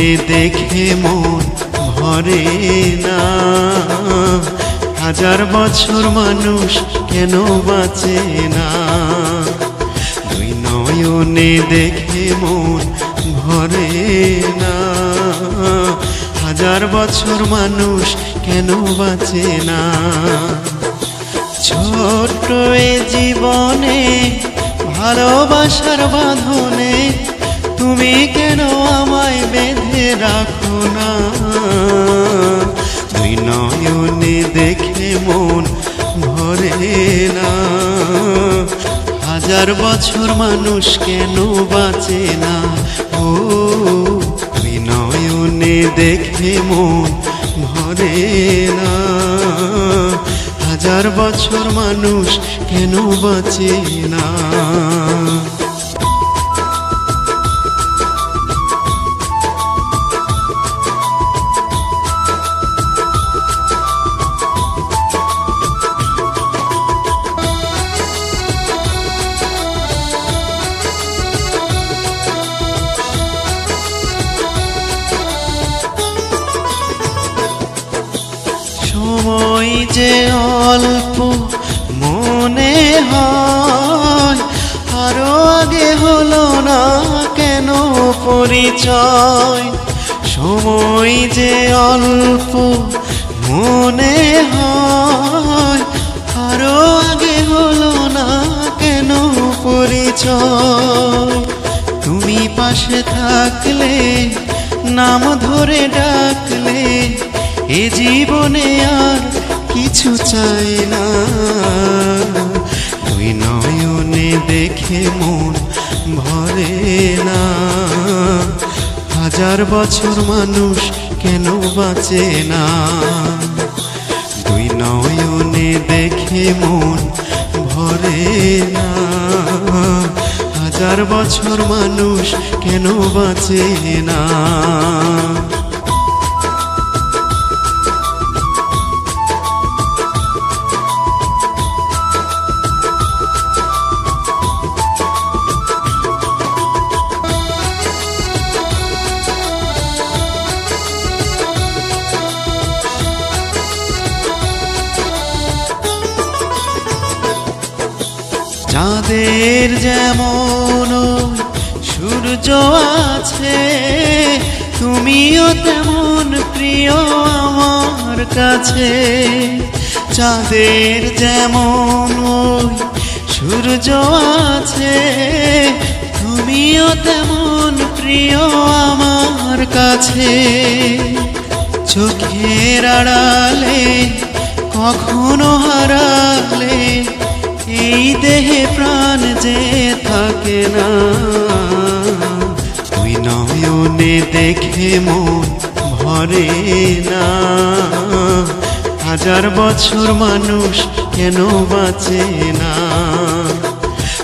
নয়নে দেখে মন ভরে না। হাজার বছর মানুষ কেন বাঁচে না? দুই নয়নে দেখে মন ভরে না। হাজার বছর মানুষ কেন বাঁচে না? ছোট্ট এ জীবনে, ভালোবাসার বাঁধনে তুমি কেন আমায় বেঁধে রাখো না? দুই নয়নে দেখে মন ভরে না। হাজার বছর মানুষ কেন বাঁচে না? ও, দুই নয়নে দেখে মন ভরে না। হাজার বছর মানুষ কেন বাঁচে না? সময় যে অল্প মনে হয়, আরও আগে হলো না কেন পরিচয়? সময় যে অল্প মনে হয়, আরও আগে হলো না কেন পরিচয়? তুমি পাশে থাকলে, নাম ধরে ডাকলে এ জীবনে আর কিছু চাই না। দুই নয়নে দেখে মন ভরে না। হাজার বছর মানুষ কেন বাঁচে না? দুই নয়নে দেখে মন ভরে না। হাজার বছর মানুষ কেন বাঁচে না? চাঁদের যেমন সূর্য আছে, তুমিও তেমন প্রিয় আমার কাছে। চাঁদের যেমন সূর্য আছে, তুমিও তেমন প্রিয় আমার কাছে। চোখের আড়ালে কখনো হারালে প্রাণ যে থাকে না। তুই নয়নে দেখে মন ভরে না। হাজার বছর মানুষ কেন বাঁচে না?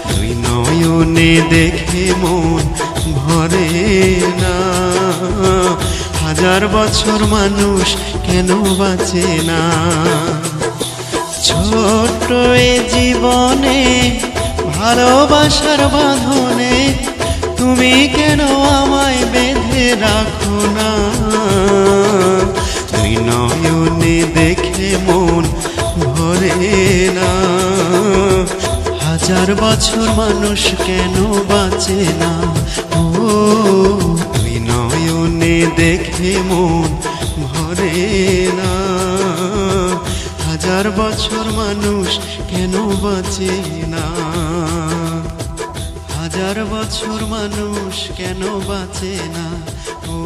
তুই নয়নে দেখে মন ভরে না। হাজার বছর মানুষ কেন বাঁচে না? ছোট্ট এ জীবনে ভালোবাসার বাঁধনে তুমি কেন আমায় বেঁধে রাখো না? তুই নয়নে দেখে মন ভরে না। হাজার বছর মানুষ কেন বাঁচে না? ও তুই নয়নে দেখে মন ভরে না। হাজার বছর মানুষ কেন বাঁচে না? হাজার বছর মানুষ কেন বাঁচে না? ও,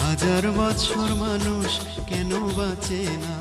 হাজার বছর মানুষ কেন বাঁচে না?